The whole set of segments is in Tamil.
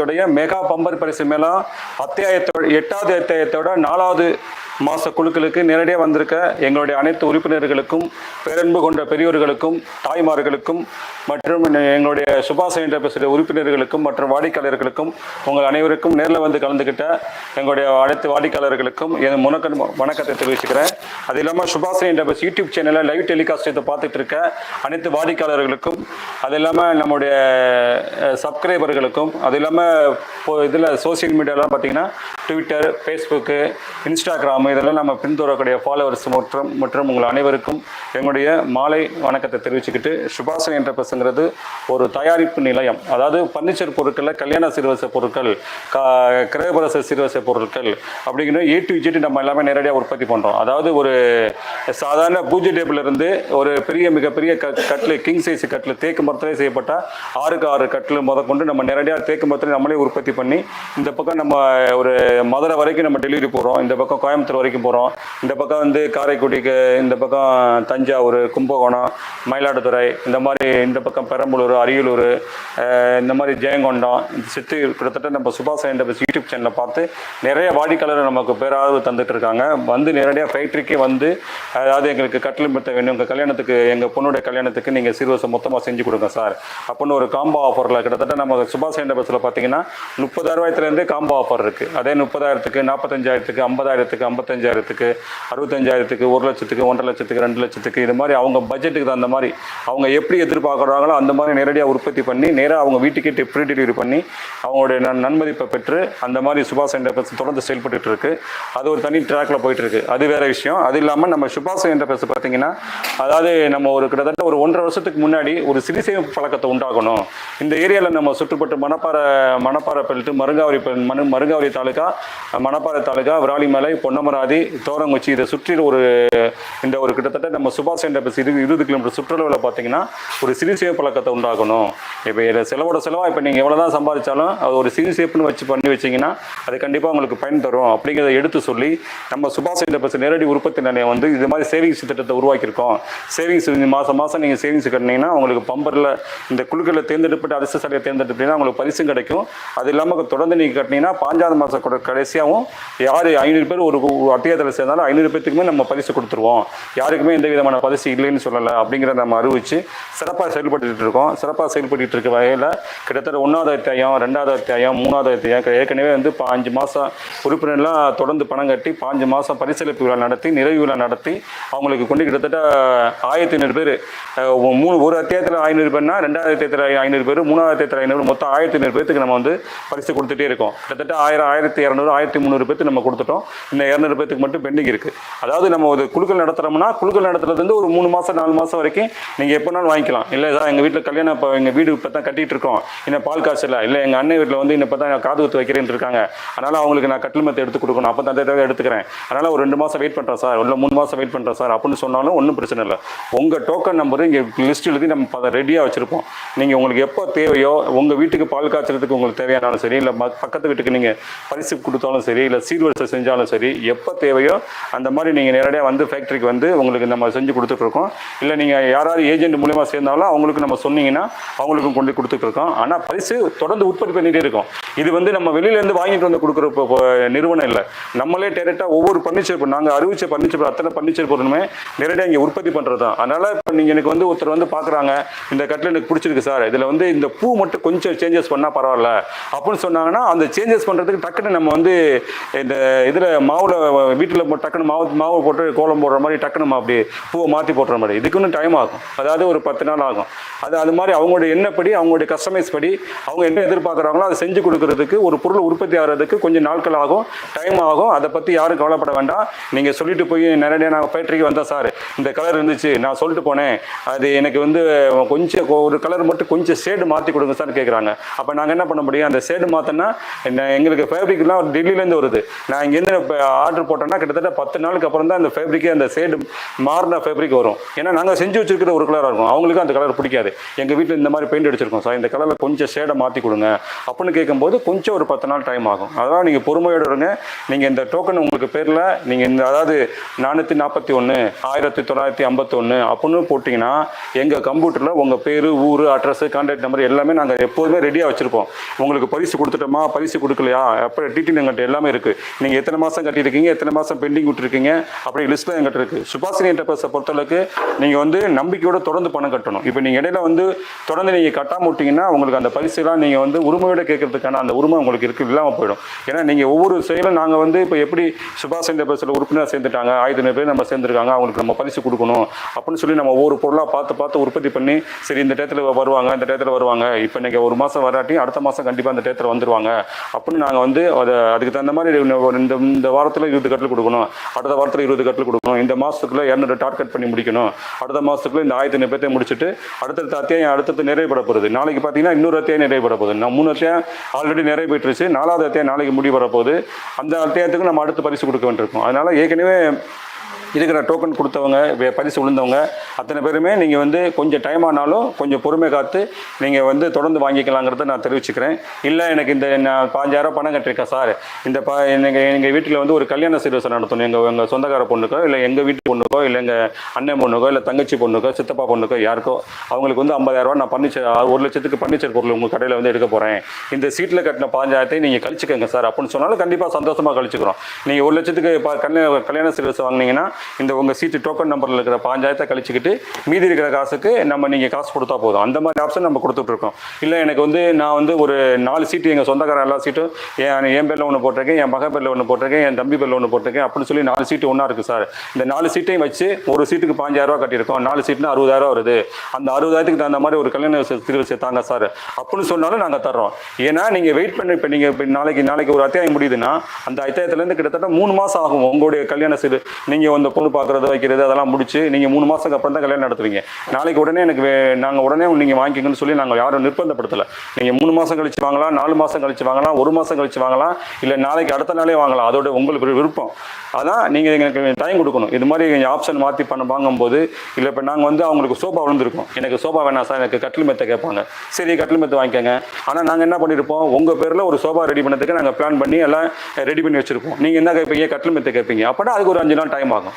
அத்தியாயத்துடைய மெகா பம்பர் பரிசு மேலாம் அத்தியாயத்தோட எட்டாவது அத்தியாயத்தோட நாலாவது மாத குழுக்களுக்கு நேரடியாக வந்திருக்க எங்களுடைய அனைத்து உறுப்பினர்களுக்கும் பேரன்பு கொண்ட பெரியோர்களுக்கும் தாய்மார்களுக்கும் மற்றும் எங்களுடைய சுபாஷ் என்ற உறுப்பினர்களுக்கும் மற்றும் வாடிக்கையாளர்களுக்கும் உங்கள் அனைவருக்கும் நேரில் வந்து கலந்துக்கிட்ட எங்களுடைய அனைத்து வாடிக்கையாளர்களுக்கும் என் முனக்க வணக்கத்தை தெரிவிச்சுக்கிறேன். அது இல்லாமல் சுபாஷ் என்ற யூடியூப் சேனலில் லைவ் டெலிகாஸ்ட் இதை பார்த்துட்டு இருக்க அனைத்து வாடிக்கையாளர்களுக்கும் அது இல்லாமல் நம்முடைய சப்ஸ்கிரைபர்களுக்கும் அது இல்லாமல் இதில் சோஷியல் மீடியாலாம் பார்த்தீங்கன்னா ட்விட்டர் ஃபேஸ்புக்கு இன்ஸ்டாகிராம் இதெல்லாம் நம்ம பின்தொடரக்கூடிய ஃபாலோவர்ஸ் மற்றும் மற்றும் உங்கள் அனைவருக்கும் எங்களுடைய மாலை வணக்கத்தை தெரிவிச்சுக்கிட்டு சுபாஷன் என்ற ஒரு தயாரிப்பு நிலையம். அதாவது பர்னிச்சர் பொருட்களில் கல்யாண சிறுவசை பொருட்கள் கா கிரகபரச சிறுவசை பொருட்கள் அப்படிங்கிற ஏ டு ஜெட் நம்ம எல்லாமே நேரடியாக உற்பத்தி பண்ணுறோம் அதாவது ஒரு சாதாரண பூஜை டேபிள் இருந்து ஒரு பெரிய மிகப்பெரிய க கட்டில் கிங் சைஸ் கட்டில் தேக்கு மரத்திலே செய்யப்பட்ட ஆறுக்கு ஆறு கட்டில் முதற்கொண்டு நம்ம நேரடியாக தேக்கு மரத்திலே நம்மளே உற்பத்தி பண்ணி இந்த பக்கம் நம்ம ஒரு மதுரை வரைக்கும் நம்ம டெலிவரி போகிறோம் இந்த பக்கம் கோயம்புத்தூர் வரைக்கும் போகிறோம் இந்த பக்கம் வந்து காரைக்குடிக்கு இந்த பக்கம் தஞ்சாவூர் கும்பகோணம் மயிலாடுதுறை இந்த மாதிரி இந்த பக்கம் பெரம்பலூர் அரியலூர் இந்த மாதிரி ஜெயங்கொண்டம் இந்த சித்து கிட்டத்தட்ட நம்ம சுபாஷ் என்ற யூடியூப் சேனலை பார்த்து நிறைய வாடிக்கையாளர் நமக்கு பேராதரவு தந்துட்டு இருக்காங்க. வந்து நேரடியாக ஃபேக்ட்ரிக்கே வந்து அதாவது எங்களுக்கு கட்டில் மெத்த வேணும். உங்கள் கல்யாணத்துக்கு எங்கள் பொண்ணுடைய கல்யாணத்துக்கு நீங்கள் சிறுவசம் மொத்தமாக செஞ்சு கொடுங்க சார். அப்படின்னு ஒரு காம்போ ஆஃபரில் கிட்டத்தட்ட நம்ம சுபாஷ் என்ற பஸ்ஸில் பார்த்தீங்கன்னா முப்பதாயிரரூபாய்த்துலேருந்தே காம்போ ஆஃபர் இருக்குது அதே முப்பதாயிரத்துக்கு நாற்பத்தஞ்சாயிரத்துக்கு ஐம்பதாயிரத்துக்கு ஐம்பத்தஞ்சாயிரத்துக்கு அறுபத்தஞ்சாயிரத்துக்கு ஒரு லட்சத்துக்கு ஒன்றரை லட்சத்துக்கு ரெண்டு லட்சத்துக்கு இது மாதிரி அவங்க பட்ஜெட்டுக்கு தகுந்த மாதிரி அவங்க எப்படி எதிர்பார்க்குறாங்களோ அந்த மாதிரி நேரடியாக உற்பத்தி பண்ணி நேராக அவங்க வீட்டுக்கே ஃப்ரீ டெலிவரி பண்ணி அவங்களுடைய நன் நன்மதிப்பை பெற்று அந்த மாதிரி சுபாஷ் என்டர்பிரைஸ் தொடர்ந்து செயல்பட்டு இருக்கு. அது ஒரு தனி ட்ராக்ல போயிட்டு இருக்கு. அது வேற விஷயம். அது இல்லாமல் நம்ம சுபாஷ் என்டர்பிரைஸ் பார்த்தீங்கன்னா அதாவது நம்ம ஒரு கிட்டத்தட்ட ஒரு ஒன்றரை வருஷத்துக்கு முன்னாடி ஒரு சிறுசேமிப்பு பழக்கத்தை உண்டாகணும். இந்த ஏரியாவில் நம்ம சுற்றுப்பட்டு மணப்பாறை மணப்பாறை பெல்ட்டு மருங்காவரி மனு மருங்காவரி தாலுக்கா மணப்பாறை தாலுக்கா விராலிமலை பொன்னமராதி தோரங்குச்சி இதை சுற்றி ஒரு இந்த ஒரு கிட்டத்தட்ட நம்ம சுபாஷ் என்டர்பிரைஸ் இரு இருபது கிலோமீட்டர் சுற்றுலாவில் பார்த்தீங்கன்னா ஒரு சிறு சேவை பழக்கத்தை உண்டாகணும். இப்போ இதை செலவோட செலவாக இப்போ நீங்கள் எவ்வளோ தான் சம்பாதிச்சாலும் அது ஒரு சிறு சேப்புன்னு வச்சு பண்ணி வச்சிங்கன்னா அது கண்டிப்பாக உங்களுக்கு பயன் தரும். அப்படிங்கிறத எடுத்து சொல்லி நம்ம சுபாஷ் என்டர்பிரைஸ் நேரடி உற்பத்தி நிலையம் வந்து இது மாதிரி சேவிங்ஸ் திட்டத்தை உருவாக்கியிருக்கோம். சேவிங்ஸ் மாதம் மாதம் நீங்கள் சேவிங்ஸ் கட்டினீங்கன்னா உங்களுக்கு பம்பரில் இந்த குழுக்களில் தேர்ந்தெடுப்பட்டு அரசு சாலையை தேர்ந்தெடுப்பீங்கன்னா உங்களுக்கு பரிசும் கிடைக்கும். அது இல்லாமல் தொடர்ந்து நீங்கள் கட்டினீங்கன்னா பாஞ்சாவது மாதம் கூட கடைசியாகவும் யார் ஐநூறு பேர் ஒரு அத்தியாயத்தில் சேர்ந்தாலும் ஐநூறு பேத்துக்குமே நம்ம பரிசு கொடுத்துருவோம். யாருக்குமே எந்த விதமான பரிசு இல்லைன்னு சொல்லலை அப்படிங்கிறத நம்ம அறிவிச்சு சிறப்பாக செயல்பட்டு இருக்கோம். சிறப்பாக செயல்பட்டு இருக்க வகையில் கிட்டத்தட்ட ஒன்றாவது அத்தியாயம் ரெண்டாவது அத்தியாயம் மூணாவது அத்தியாயம் ஏற்கனவே வந்து பாஞ்சு மாதம் உறுப்பினர்லாம் தொடர்ந்து பணம் கட்டி பாஞ்சு மாதம் பரிசளிப்பு விழா நடத்தி நிறைவு விழா நடத்தி அவங்களுக்கு கொண்டு கிட்டத்தட்ட ஆயிரத்தி ஐநூறு பேர். மூணு ஒரு அத்தியாயத்தில் ஐநூறு பேர்னா ரெண்டாவது அத்தியாயத்தில் ஐநூறு பேர் மூணாவது அத்தியாயத்தில் ஐநூறு மொத்தம் ஆயிரத்தி ஐநூறு பேருக்கு நம்ம நம்ம வந்து பரிசு கொடுத்துட்டே இருக்கோம். கிட்டத்தட்ட ஆயிரம் ஆயிரத்தி இரநூறு ஆயிரத்தி முந்நூறு பேர்த்து நம்ம கொடுத்துட்டோம். இன்னும் இரநூறு பேத்துக்கு மட்டும் பெண்டிங் இருக்குது அதாவது நம்ம ஒரு குழுக்கள் நடத்துகிறோம்னா குழுக்கள் நடத்துறதுலேருந்து ஒரு மூணு மாதம் நாலு மாதம் வரைக்கும் நீங்கள் எப்போனாலும் வாங்கிக்கலாம். இல்லை ஏதாவது எங்கள் வீட்டில் கல்யாணம் இப்போ எங்கள் வீடு இப்போ தான் கட்டிட்டு இருக்கோம். இன்னும் பால் காசு இல்லை. இல்லை எங்கள் அண்ணன் வீட்டில் வந்து இன்னும் இப்போ தான் காது குத்து வைக்கிறேன்னு இருக்காங்க. அதனால் அவங்களுக்கு நான் கட்டில் மெத்தை எடுத்து கொடுக்கணும். அப்போ தான் தேவை எடுத்துக்கிறேன். அதனால் ஒரு ரெண்டு மாதம் வெயிட் பண்ணுறேன் சார். இல்லை மூணு மாதம் வெயிட் பண்ணுறேன் சார். அப்படின்னு சொன்னாலும் ஒன்றும் பிரச்சனை இல்லை. உங்கள் டோக்கன் நம்பர் இங்கே லிஸ்ட் எழுதி நம்ம அதை ரெடியாக வச்சுருப்போம். நீங்கள் உங்களுக்கு எப்போ தேவையோ உங்கள் வீட்டுக்கு பால் காய்ச்சறதுக்கு உங்களுக்கு தேவையானாலும் சரி இல்லை ம- பக்கத்து வீட்டுக்கு நீங்கள் பரிசு கொடுத்தாலும் சரி இல்லை சீர்வரிசை செஞ்சாலும் சரி எப்போ தேவையோ அந்த மாதிரி நீங்கள் நேரடியாக வந்து ஃபேக்ட்ரிக்கு வந்து உங்களுக்கு நம்ம செஞ்சு கொடுத்துட்ருக்கோம் இல்லை நீங்கள் யாராவது ஏஜென்ட் மூலியமாக சேர்ந்தாலும் அவங்களுக்கு நம்ம சொன்னீங்கன்னா அவங்களுக்கும் கொண்டு கொடுத்துட்ருக்கோம் ஆனால் பரிசு தொடர்ந்து உற்பத்தி பண்ணிகிட்டே இருக்கோம். இது வந்து நம்ம வெளியிலேருந்து வாங்கிட்டு வந்து கொடுக்குற நிறுவனம் இல்லை. நம்மளே டேரெக்டாக ஒவ்வொரு பர்னிச்சர் நாங்கள் அறிவிச்ச பர்னிச்சர் அத்தனை பர்னிச்சர் பொருளுமே நேரடியாக இங்கே உற்பத்தி பண்ணுறது தான். அதனால் இப்போ நீங்கள் எனக்கு வந்து ஒருத்தர் வந்து பார்க்குறாங்க இந்த கட்டில் எனக்கு பிடிச்சிருக்கு சார். இதில் வந்து இந்த பூ மட்டும் கொஞ்சம் சேஞ்சஸ் பண்ணால் பரவாயில்ல. அப்படின்னு சொன்னாங்கன்னா அந்த சேஞ்சஸ் பண்ணுறதுக்கு டக்குன்னு நம்ம வந்து இந்த இதில் மாவில் வீட்டில் டக்குன்னு மாவு மாவு போட்டு கோலம் போடுற மாதிரி டக்குன்னு அப்படி பூவை மாற்றி போடுற மாதிரி. இதுக்குன்னு டைம் ஆகும். அதாவது ஒரு பத்து நாள் ஆகும். அது அது மாதிரி அவங்களுடைய எண்ணப்படி அவங்களுடைய கஸ்டமைஸ் படி அவங்க என்ன எதிர்பார்க்குறாங்களோ அதை செஞ்சு கொடுக்கறதுக்கு ஒரு பொருள் உற்பத்தி ஆகிறதுக்கு கொஞ்சம் நாட்கள் ஆகும் டைம் ஆகும். அதை பற்றி யாரும் கவலைப்பட வேண்டாம். நீங்கள் சொல்லிட்டு போய் நேரடியாக நான் ஃபேக்ட்ரிக்கு வந்தேன் சார் இந்த கலர் இருந்துச்சு நான் சொல்லிட்டு போனேன். அது எனக்கு வந்து கொஞ்சம் ஒரு கலர் மட்டும் கொஞ்சம் ஷேடு மாற்றி கொடுங்க சார் கேட்குறாங்க அப்போ நாங்கள் என்ன பண்ண முடியும். அந்த ஷேடு மாற்றினா எங்களுக்கு ஃபேப்ரிக்லாம் டெல்லியிலேருந்து வருது. நான் இங்கேருந்து இப்போ ஆர்டர் போட்டேன்னா கிட்டத்தட்ட பத்து நாளுக்கு அப்புறம் தான் அந்த ஃபேப்ரிக்கே அந்த ஷேடு மாறின ஃபேப்ரிக் வரும். ஏன்னா நாங்கள் செஞ்சு வச்சிருக்கிற ஒரு கலராக இருக்கும். அவங்களுக்கும் அந்த கலர் பிடிக்காது. எங்கள் வீட்டில் இந்த மாதிரி பெயிண்ட் அடிச்சிருக்கோம். சார் இந்த கலரில் கொஞ்சம் ஷேடை மாற்றி கொடுங்க. அப்படின்னு கேட்கும்போது கொஞ்சம் ஒரு பத்து நாள் டைம் ஆகும். அதனால் நீங்கள் பொறுமையோடு இருங்க. நீங்கள் இந்த டோக்கன் உங்களுக்கு பேரில் நீங்கள் இந்த அதாவது நானூற்றி நாற்பத்தி ஒன்று ஆயிரத்தி தொள்ளாயிரத்தி ஐம்பத்தொன்று அப்படின்னு போட்டிங்கன்னா எங்கள் கம்ப்யூட்டரில் உங்கள் பேர் ஊர் அட்ரஸ் கான்டாக்ட் நம்பர் எல்லாமே நாங்கள் எப்போதுமே ரெடியாக வச்சுருப்போம். உங்களுக்கு பரிசு கொடுத்துட்டோமா? பரிசு கொடுக்கலையா? அப்புறம் டீட்டெயில் எங்கள்கிட்ட எல்லாமே இருக்குது நீங்கள் எத்தனை மாதம் கட்டியிருக்கீங்க? எத்தனை மாதம் பெண்டிங் விட்டுருக்கீங்க? அப்படி லிஸ்ட்டில் எங்கிட்ட இருக்குது சுபாஷினி என்டர்பிரைஸை பொறுத்தளவுக்கு நீங்கள் வந்து நம்பிக்கையோட தொடர்ந்து பணம் கட்டணும். இப்போ நீங்கள் இடையில வந்து தொடர்ந்து நீங்கள் கட்டாம விட்டீங்கன்னா உங்களுக்கு அந்த பரிசுலாம் நீங்கள் வந்து உரிமையோட கேட்கறதுக்கான அந்த உரிமை உங்களுக்கு இருக்கு. இல்லாமல் போயிடும். ஏன்னா நீங்கள் ஒவ்வொரு செயலும் நாங்கள் வந்து இப்போ எப்படி சுபாஷ் என்டர்பிரைஸில் உறுப்பினர் சேர்ந்துட்டாங்க ஆயிரத்தி பேர் நம்ம சேர்ந்துருக்காங்க அவங்களுக்கு நம்ம பரிசு கொடுக்கணும் அப்படின்னு சொல்லி நம்ம ஒவ்வொரு பொருளாக பார்த்து பார்த்து உற்பத்தி பண்ணி சரி இந்த டயத்தில் வருவாங்க இந்த டயத்தில் வருவாங்க. இப்போ நீங்கள் ஒரு மாதம் வராட்டி அடுத்த மாதம் கண்டிப்பாக அந்த டயத்தில் வந்துடுவாங்க அப்படின்னு நாங்கள் வந்து அதை அதுக்கு தகுந்த மாதிரி ஒரு இந்த இந்த வாரத்தில் இருபது கட்டில் கொடுக்கணும். அடுத்த வாரத்தில் இருபது கட்டில் கொடுக்கணும். இந்த மாதத்துக்குள்ளே இரநூறு டார்கெட் பண்ணி முடிக்கணும். அடுத்த மாதத்துக்குள்ளே இந்த ஆயிரத்தி ஐநூறு முடிச்சுட்டு அடுத்தடுத்த அத்தியாயம் அடுத்தடுத்து நிறைவேற போகுது. நாளைக்கு பார்த்தீங்கன்னா இன்னொரு அத்தியாயம் நிறைவுபட போகுது. நான் மூணு அத்தியாயம் ஆல்ரெடி நிறைவு நாலாவது அத்தியாயம் நாளைக்கு முடிவு வரப்போகுது அந்த அத்தியாயத்துக்கு நம்ம அடுத்து பரிசு கொடுக்க வேண்டியிருக்கும். அதனால் ஏற்கனவே இருக்கிற டோக்கன் கொடுத்தவங்க வே- பரிசு விழுந்தவங்க அத்தனை பேருமே நீங்கள் வந்து கொஞ்சம் டைம் ஆனாலும் கொஞ்சம் பொறுமை காத்து நீங்கள் வந்து தொடர்ந்து வாங்கிக்கலாங்கிறத நான் தெரிவிச்சுக்கிறேன். இல்லை எனக்கு இந்த நான் பாஞ்சாயிரம் பணம் கட்டிருக்கேன் சார். இந்த பா எங்கள் எங்கள் வீட்டில் வந்து ஒரு கல்யாண சீர்வரிசை நடத்தணும். எங்கள் எங்கள் சொந்தக்கார பொண்ணுக்கோ இல்லை எங்கள் வீட்டு பொண்ணுக்கோ இல்லை எங்கள் அண்ணன் பொண்ணுக்கோ இல்லை தங்கச்சி பொண்ணுக்கோ சித்தப்பா பொண்ணுக்கோ யாருக்கோ அவங்களுக்கு வந்து 50000 நான் பர்னிச்சர் ஒரு லட்சத்துக்கு பர்னிச்சர் பொருள் உங்கள் கடையில் வந்து எடுக்க போகிறேன் இந்த சீட்டில் கட்டின பாஞ்சாயிரத்தை நீங்கள் கழிச்சுக்கோங்க சார். அப்படின்னு சொன்னாலும் கண்டிப்பாக சந்தோஷமாக கழிச்சுக்கிறோம். நீங்கள் ஒரு லட்சத்துக்கு இப்போ கல்யாண கல்யாண சீர்வரிசை வாங்குனீங்கன்னா இந்த உங்கள் சீட்டு டோக்கன் நம்பரில் இருக்கிற பாஞ்சாயிரத்தை கழிச்சுக்கிட்டு மீதி இருக்கிற காசுக்கு நம்ம நீங்கள் காசு கொடுத்தா போதும். அந்த மாதிரி ஆப்ஷன் நம்ம கொடுத்துட்ருக்கோம் இல்லை எனக்கு வந்து நான் வந்து ஒரு நாலு சீட்டு எங்கள் சொந்தக்கார எல்லா சீட்டும் என் என் பேரில் ஒன்று போட்டிருக்கேன் என் மக பேரில் ஒன்று போட்டிருக்கேன் என் தம்பி பேரில் ஒன்று போட்டிருக்கேன் அப்படின்னு சொல்லி நாலு சீட்டு ஒன்றா இருக்குது சார். இந்த நாலு சீட்டையும் வச்சு ஒரு சீட்டுக்கு பாஞ்சாயிரரூவா கட்டியிருக்கோம். நாலு சீட்னா அறுபதாயிரம் வருது. அந்த அறுபதாயிரத்துக்கு தகுந்த மாதிரி ஒரு கல்யாண திருவசி தாங்க சார். அப்படின்னு சொன்னாலும் நாங்கள் தர்றோம். ஏன்னா நீங்கள் வெயிட் பண்ணி இப்போ நீங்கள் இப்போ நாளைக்கு நாளைக்கு ஒரு அத்தியாயம் முடியுதுன்னா அந்த அத்தியாயத்துலேருந்து கிட்டத்தட்ட மூணு மாதம் ஆகும் உங்களுடைய கல்யாண சீர் நீங்கள் வந்து பொண்ணு பார்க்குறது வைக்கிறது அதெல்லாம் முடிச்சு நீங்கள் மூணு மாதத்துக்கு அப்புறம் தான் கல்யாணம் நடத்துவீங்க. நாளைக்கு உடனே எனக்கு நாங்கள் உடனே நீங்கள் வாங்கிக்கங்கன்னு சொல்லி நாங்கள் யாரும் நிர்பந்தப்படுத்தலை. நீங்கள் மூணு மாதம் கழிச்சு வாங்கலாம் நாலு மாதம் கழிச்சு வாங்கலாம் ஒரு மாதம் கழிச்சு வாங்கலாம் இல்லை நாளைக்கு அடுத்த நாளே வாங்கலாம். அதோட உங்களுக்கு விருப்பம். அதான் நீங்கள் எங்களுக்கு டைம் கொடுக்கணும். இது மாதிரி ஆப்ஷன் மாற்றி பண்ண வாங்கும்போது இல்லை இப்போ நாங்கள் வந்து அவங்களுக்கு சோபா விழுந்திருக்கோம். எனக்கு சோபா வேணாம் சார் எனக்கு கட்டில் மெத்தை கேட்பாங்க. சரி கட்டில் மெத்தை வாங்கிக்கோங்க. ஆனால் நாங்கள் என்ன பண்ணியிருப்போம் உங்கள் பேரில் ஒரு சோபா ரெடி பண்ணதுக்கு நாங்கள் பிளான் பண்ணி எல்லாம் ரெடி பண்ணி வச்சுருப்போம். நீங்கள் என்ன கேட்பீங்க கட்டில் மெத்தை கேட்பீங்க அப்படின்னா அதுக்கு ஒரு அஞ்சு நாள் டைம் ஆகும்.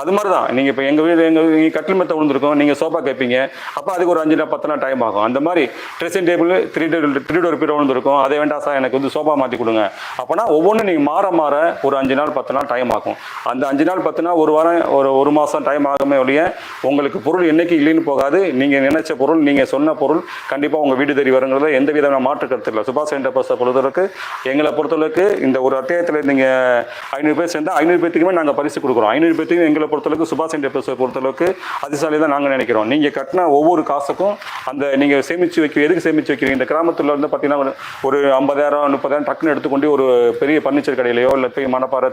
அது மாதிரி தான் நீங்கள் இப்போ எங்கள் வீடு எங்கள் நீங்கள் கட்டில் மெத்தை விழுந்திருக்கோம். நீங்கள் சோஃபா கேட்பீங்க அப்போ அதுக்கு ஒரு அஞ்சு நாள் பத்து நாள் டைம் ஆகும். அந்த மாதிரி dressing table three three door பீரோ விழுந்திருக்கும். அதை வேண்டாம் சார் எனக்கு வந்து சோஃபா மாற்றி கொடுங்க. அப்போனா ஒவ்வொன்றும் நீங்கள் மாற மாற ஒரு அஞ்சு நாள் பத்து நாள் டைம் ஆகும். அந்த அஞ்சு நாள் பத்து நாள் ஒரு வாரம் ஒரு ஒரு மாதம் டைம் ஆகுமே ஒழிய உங்களுக்கு பொருள் என்றைக்கு இல்லைன்னு போகாது. நீங்கள் நினைச்ச பொருள் நீங்கள் சொன்ன பொருள் கண்டிப்பாக உங்கள் வீடு தேடி வருங்கிறத எந்த விதமான மாற்று கருத்து இல்லை. சுபாஷ் என்டர்பிரைஸை பொறுத்தளவுக்கு எங்களை பொறுத்தளவுக்கு இந்த ஒரு அத்தியாயத்தில் நீங்கள் ஐநூறு பேர் சேர்ந்தால் ஐநூறு பேத்துக்குமே நாங்கள் பரிசு கொடுக்குறோம். ஐநூறு பேத்துக்கும் எங்களை பொறுத்தளவுக்கு சுபாஷ் என்டர்பிரைஸை பொறுத்தளவுக்கு அதிசாலி தான் நாங்கள் நினைக்கிறோம். நீங்கள் கட்டின ஒவ்வொரு காசுக்கும் அந்த நீங்கள் சேமித்து வைக்க எதுக்கு சேமித்து வைக்கிறீங்க? இந்த கிராமத்தில் வந்து பார்த்தீங்கன்னா ஒரு- ஐம்பதாயிரம் முப்பதாயிரம் டக்குன்னு எடுத்துக்கொண்டு ஒரு பெரிய பர்னிச்சர் கடையிலையோ இல்லை போய் மணப்பாறை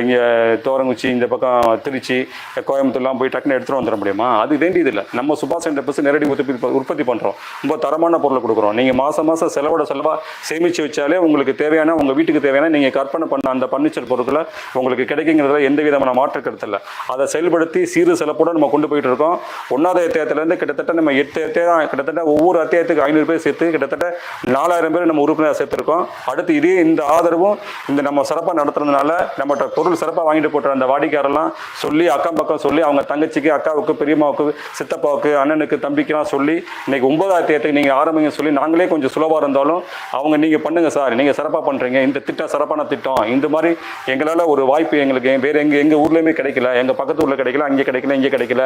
இங்கே தோரங்குச்சி இந்த பக்கம் திருச்சி கோயம்புத்தூர்லாம் போய் டக்குன்னு எடுத்துகிட்டு வந்துட முடியுமா? அது வேண்டியதில்லை நம்ம சுபாஷ் என்டர்பிரைஸ் நேரடி உற்பத்தி உற்பத்தி பண்ணுறோம் ரொம்ப தரமான பொருளை கொடுக்குறோம். நீங்கள் மாதம் மாதம் செலவோட செலவாக சேமித்து வச்சாலே உங்களுக்கு தேவையான உங்கள் வீட்டுக்கு தேவையான நீங்கள் கற்பனை பண்ண அந்த பர்னிச்சர் பொருட்களை உங்களுக்கு கிடைக்குங்கிறதுல எந்த விதமான மாற்று கருத்து இல்லை அதை செயல்படுத்தி சீறு சிறப்போட நம்ம கொண்டு போயிட்டு இருக்கோம். ஒன்றாவது அத்தியாயத்துலேருந்து கிட்டத்தட்ட நம்ம எட்டு அத்தியாயம் கிட்டத்தட்ட ஒவ்வொரு அத்தியாயத்துக்கு ஐநூறு பேர் சேர்த்து கிட்டத்தட்ட நாலாயிரம் பேர் நம்ம உறுப்பினராக சேர்த்துருக்கோம். அடுத்து இதே இந்த ஆதரவும் இந்த நம்ம சிறப்பாக நடத்துறதுனால நம்மகிட்ட பொருள் சிறப்பாக வாங்கிட்டு போட்டுற அந்த வாடிக்கையாரெல்லாம் சொல்லி அக்கம் பக்கம் சொல்லி அவங்க தங்கச்சிக்கு அக்காவுக்கு பெரியம்மாவுக்கு சித்தப்பாவுக்கு அண்ணனுக்கு தம்பிக்கெல்லாம் சொல்லி இன்னைக்கு ஒன்பதாயிரத்தி தேட்டருக்கு நீங்கள் ஆரம்பிங்க சொல்லி நாங்களே கொஞ்சம் சுலபாக இருந்தாலும் அவங்க நீங்கள் பண்ணுங்கள் சார் நீங்கள் சிறப்பாக பண்ணுறீங்க இந்த திட்டம் சிறப்பான திட்டம். இந்த மாதிரி எங்களால் ஒரு வாய்ப்பு எங்களுக்கு வேறு எங்கள் எங்கள் ஊர்லேயுமே கிடைக்கல எங்கள் பக்கத்து ஊரில் கிடைக்கல அங்கே கிடைக்கல இங்கே கிடைக்கல.